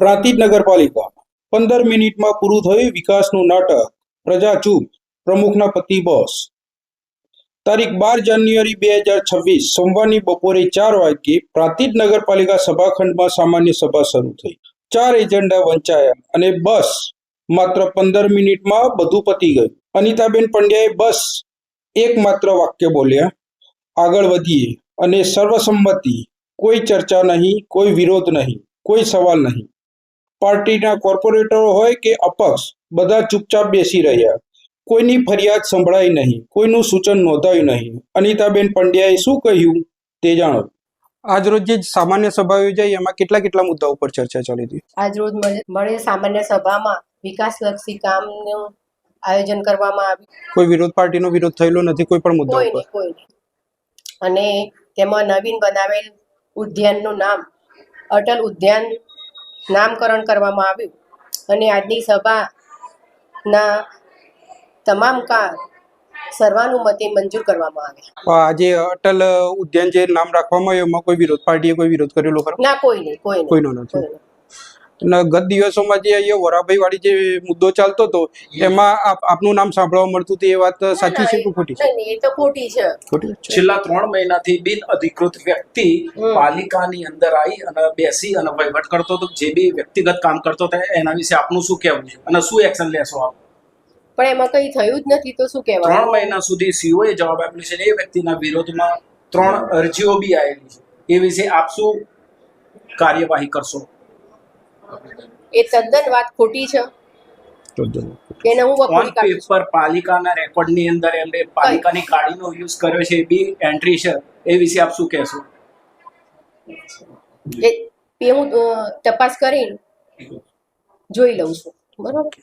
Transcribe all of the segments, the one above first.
પ્રાંતિજ નગરપાલિકા. પંદર મિનિટમાં પૂરું થયું વિકાસનું નાટક. પ્રજા ચૂપ. પ્રમુખના પતિ બોસ. તારીખ બાર જાન્યુઆરી બે હજાર છવ્વીસ, સોમવારની બપોરે ચાર વાગ્યે પ્રાંતિજ નગરપાલિકા સભાખંડમાં સામાન્ય સભા શરૂ થઈ. ચાર એજન્ડા વંચાયા અને બસ માત્ર પંદર મિનિટમાં બધું પતી ગયું. અનિતાબેન પંડ્યાએ બસ એક માત્ર વાક્ય બોલ્યા, આગળ વધીએ અને સર્વસંમતિ. કોઈ ચર્ચા નહીં, કોઈ વિરોધ નહીં, કોઈ સવાલ નહીં. પાર્ટીના કોર્પોરેટરો હોય કે અપક્ષ બધા ચૂપચાપ બેસી રહ્યા. કોઈની ફરિયાદ સંભળાઈ નહીં કોઈનું સૂચન નોંધાયું નહીં. અનિતાબેન પંડ્યાએ શું કહ્યું તે જાણો. આજરોજ જે સામાન્ય સભા યોજાઈ એમાં કેટલા કેટલા મુદ્દા ઉપર ચર્ચા ચાલી હતી? આજરોજ મળે સામાન્ય સભામાં વિકાસલક્ષી કામનું આયોજન કરવામાં આવ્યું. કોઈ વિરોધ પાર્ટીનો વિરોધ થયેલો નથી કોઈ પણ મુદ્દા ઉપર કોઈ અને તેમાં નવીન બનાવેલ ઉદ્યાનનું નામ અટલ ઉદ્યાન નામકરણ કરવામાં આવ્યું. અને આજની સભાના તમામ કામ સર્વાનુમતે મંજૂર કરવામાં આવ્યા. આજે અટલ ઉદ્યાન જે નામ રાખવામાં આવ્યું એમાં કોઈ વિરોધ પાર્ટીએ કોઈ વિરોધ કરેલો ખરો? ના કોઈ નહીં કોઈ કોઈનો નથી. અને ગત દિવસોમાં જે અહીંયા વરાભાઈ વાળી જે મુદ્દો ચાલતો હતો એમાં આપનું નામ સાંભળવા મળતું હતું એ વાત સાચી છે કે ખોટી છે? નહીં, નહીં, એ તો ખોટી છે. છેલ્લા ત્રણ મહિનાથી બિન અધિકૃત વ્યક્તિ પાલિકાની અંદર આવી અને બેસી અને વહીવટ કરતો હતો જે બી વ્યક્તિગત કામ કરતો હતો એના વિશે આપનું શું કહેવું છે? અને શું એક્શન લેશો આપ? પણ એમાં કઈ થયું જ નથી તો શું ત્રણ મહિના સુધી સીઓએ જવાબ આપ્યો છે એ વ્યક્તિના વિરોધમાં ત્રણ અરજીઓ બી આવેલી છે. એ વિશે આપ શું કાર્યવાહી કરશો? એ તદ્દન વાત ખોટી છે. એને હું ઓન વખોડી કાઢું પેપર પાલિકાના રેકોર્ડની અંદર એમણે પાલિકાની ગાડીનો યુઝ કર્યો છે એ બી એન્ટ્રી છે. એ વિશે આપ શું કહેશો? એ એ હું તપાસ કરી જોઈ લઉં છું. બરાબર?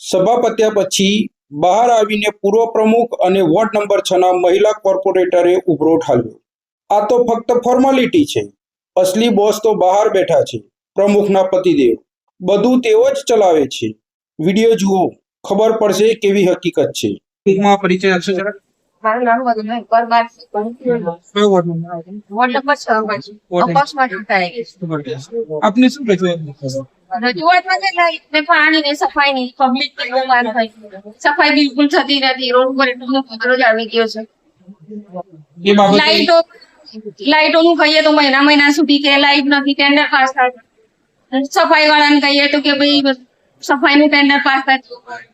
સભા પત્યા પછી બહાર આવીને પૂર્વ પ્રમુખ અને વોર્ડ નંબર છ ના મહિલા કોર્પોરેટરે ઉભરો ઠાલ્યો આ તો ફક્ત ફોર્માલિટી છે. અસલી બોસ તો બહાર બેઠા છે પ્રમુખના પતિદેવ. બધું તેઓ જ ચલાવે છે. વીડિયો જુઓ ખબર પડશે કેવી હકીકત છે. ટૂંકમાં પરિચય આપશો જરા? મારું નામ વદુભાઈ પરમાર છે. કયો વોર્ડ નંબર વોર્ડ નંબર છ માં છે. ચૂંટાઈ આપને શું રજૂઆત રજૂઆતમાં છે ને એટલે સફાઈની પબ્લિક બીમાર થઈ સફાઈ બિલકુલ થતી નથી રોડ ઉપર એટલો કચરો જામી ગયો છે. લાઈટો લાઈટોનું કહીએ તો મહિના મહિના સુધી કે લાઈટ નથી ટેન્ડર પાસ થાય સફાઈ વાળાને કહીએ તો કે ભાઈ સફાઈનું ટેન્ડર પાસ થાય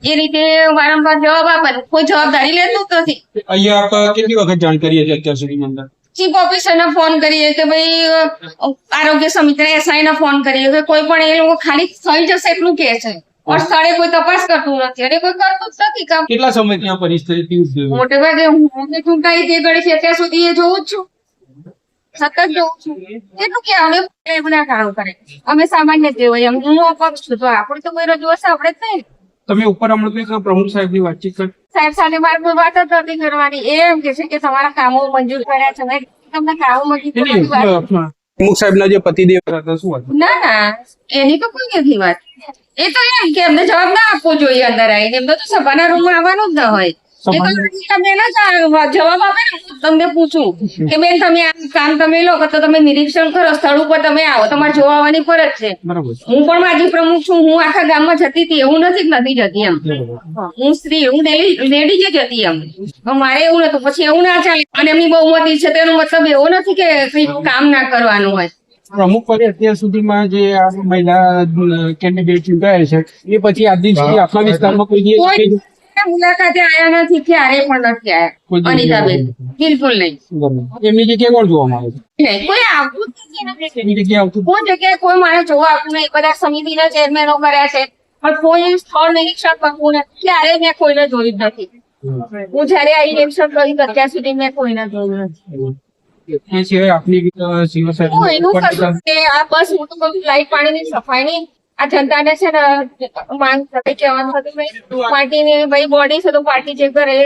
એ રીતે વારંવાર જવાબ આપે કોઈ જવાબદારી લેતું જ નથી અહીંયા આપ કેટલી વખત જાણ કરી છે અત્યાર સુધીની અંદર ચીફ ઓફિસરને ફોન કરીએ કે ભાઈ અ, આરોગ્ય સમિતિને એસઆઈ ને ફોન કરીએ કે કોઈ પણ એ લોકો ખાલી થઈ જશે એટલું કે છે પણ સ્થળે કોઈ તપાસ કરતું નથી અને કોઈ કરતું જ નથી કામ કેટલા સમયથી આ પરિસ્થિતિ ઉદ્ભવી મોટે ભાગે હું હું ચૂંટાઈ જે ગળી છે ત્યાં સુધી એ જોઉં જ છું। સતત જોઉં છું. એટલું કે અમે એ બધા કામ કરે. અમે સામાન્ય જે હોય એમ હું અપક્ષ છું. તો આપણે તો કોઈ રજૂઆત આપણે જ નહીં. તમે ઉપર હમણાં કંઈક પ્રમુખ સાહેબની વાતચીત કરી. સાહેબ સાથે મારે વાત જ નથી કરવાની. એમ કે છે કે તમારા કામો મંજૂર કર્યા છે. તમને કામો મંજૂર પ્રમુખ સાહેબ ના જે પતિદેવ હતા શું હતું? ના ના. એની તો કોઈ નથી વાત. એ તો એમ કે એમને જવાબ ના આપવો જોઈએ અંદર આવીને. એમને તો સભાના રૂમમાં આવવાનું જ ન હોય. તો ના જવાબ આપે ને હું તમને પૂછું કે બેન તમે આ કામ તમે લો તો તમે નિરીક્ષણ કરો સ્થળ ઉપર તમે આવો તમારે જોવા ફરજ છે. હું પણ માજી પ્રમુખ છું હું આખા ગામમાં જતી હતી એવું નથી નથી જતી એમ. હું સ્ત્રી હું લેડી જ જતી એમ. મારે એવું નતું પછી એવું ના ચાલે. અને એમની બહુમતી છે તેનો મતલબ એવો નથી કે કઈ કામ ના કરવાનું હોય. પ્રમુખ પદે અત્યાર સુધીમાં જે આ મહિલા કેન્ડિડેટ ચૂંટાયા છે એ પછી આજ દિન સુધી આપણા વિસ્તારમાં કોઈ દિવસ મુલાકાતે આયા નથી ક્યારે પણ નથી આયા. અનિતાબેન બિલકુલ નહીં. એમની જગ્યાએ કોણ જોવામાં આવે છે? કોઈ આવતું નથી કોઈ જગ્યાએ કોઈ મારે જોવા આવતું નહીં. બધા સમિતિના ચેરમેનો કર્યા છે. પણ કોઈ સ્થળ નિરીક્ષણ કરવું નથી. ક્યારે મેં કોઈને જોયું નથી. હું જયારે આ ઇલેક્શન કરી અત્યાર સુધી મેં કોઈને જોયું નથી. એ સિવાય આપની શિવસેના એનું કે આ બસ હું તો બધું લાઈટ પાણીની સફાઈની આ જનતાને છે ને માંગ સાથે કહેવાનું ભાઈ બોડી છે તો પાર્ટી જે કરે.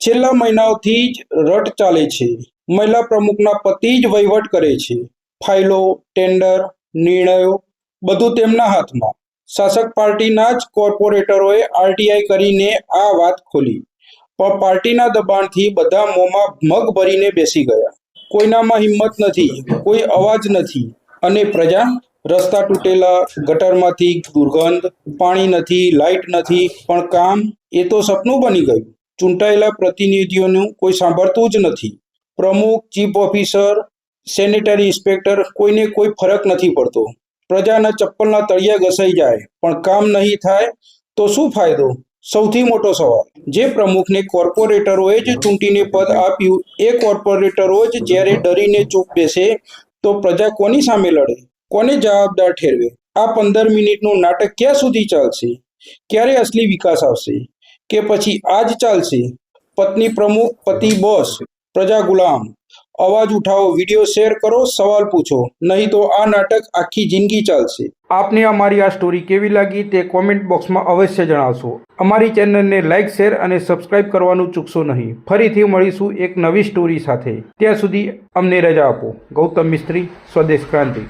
છેલ્લા મહિનાઓથી જ રટ ચાલે છે. મહિલા પ્રમુખના પતિ જ વહીવટ કરે છે. ફાઇલો, ટેન્ડર, નિર્ણયો, બધું તેમના હાથમાં. શાસક પાર્ટીના જ કોર્પોરેટરોએ આરટીઆઈ કરીને આ વાત ખોલી. પણ પાર્ટીના દબાણથી બધા મોંમાં મગ ભરીને બેસી ગયા. કોઈનામાં હિંમત નથી, કોઈ અવાજ નથી. અને પ્રજા રસ્તા તૂટેલા ગટરમાંથી દુર્ગંધ, પાણી નથી, લાઇટ નથી, પણ કામ એ તો સપનું બની ગયું. ચૂંટાયેલા પ્રતિનિધિઓનું કોઈ સાંભળતું જ નથી. પ્રમુખ, ચીફ ઓફિસર, સેનેટરી ઇન્સ્પેક્ટર કોઈને કોઈ ફરક નથી પડતો. પ્રજાના ચપ્પલના તળિયા ઘસાઈ જાય, પણ કામ નહીં થાય તો શું ફાયદો? સૌથી મોટો સવાલ. જે પ્રમુખને કોર્પોરેટરોએ જ ચૂંટીને પદ આપ્યું, એ કોર્પોરેટરો જ જ્યારે ડરીને ચૂપ બેસે તો પ્રજા કોની સામે લડે? કોને જવાબદાર ઠેરવે? આ પંદર મિનિટનું નાટક ક્યાં સુધી ચાલશે? ક્યારે અસલી વિકાસ આવશે? કે પછી આજ ચાલશે? પત્ની પ્રમુખ પતિ બોસ પ્રજા ગુલામ. અવાજ ઉઠાવો વીડિયો શેર કરો, સવાલ પૂછો. નહીં તો આ નાટક આખી જિંદગી ચાલશે. આપને અમારી આ સ્ટોરી કેવી લાગી તે કોમેન્ટ બોક્સમાં અવશ્ય જણાવશો. અમારી ચેનલને લાઇક શેર અને સબસ્ક્રાઇબ કરવાનું ચૂકશો નહીં. ફરીથી મળીશું એક નવી સ્ટોરી સાથે. ત્યાં સુધી અમને રજા આપો. ગૌતમ મિસ્ત્રી, સ્વદેશ ક્રાંતિ.